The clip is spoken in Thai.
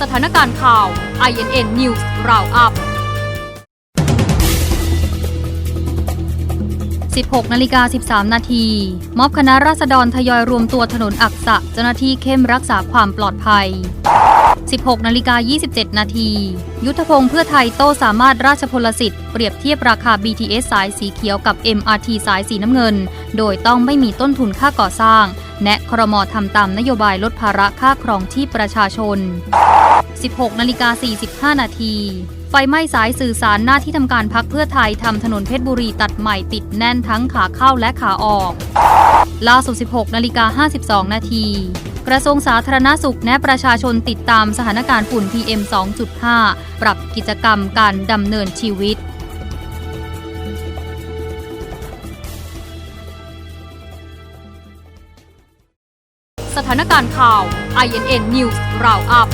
สถานการณ์ข่าว INN News Roundup 16นาฬิกา13 นาที ม็อบคณะราษฎรทยอยรวมตัวถนนอักษะ เจ้าหน้าที่เข้มรักษาความปลอดภัย 16นาฬิกา27 นาที ยุทธพงศ์เพื่อไทยโต้สามารถราชพลสิทธิ์ เปรียบเทียบราคา BTS สายสีเขียวกับ MRT สายสีน้ำเงิน โดยต้องไม่มีต้นทุนค่าก่อสร้าง แนะครมทำตามนโยบายลดภาระค่าครองที่ประชาชน 16นาฬิกา45 นาที ไฟไหม้สายสื่อสารหน้าที่ทำการพักเพื่อไทยทำถนนเพชรบุรีตัดใหม่ติดแน่นทั้งขาเข้าและขาออก ล่าสุด 16นาฬิกา52 นาทีกระทรวงสาธารณาสุขแนะประชาชนติดตามสถานการณ์ฝุ่น PM 2.5 ปรับกิจกรรมการดำเนินชีวิต สถานการณ์ข่าว INN News Roundup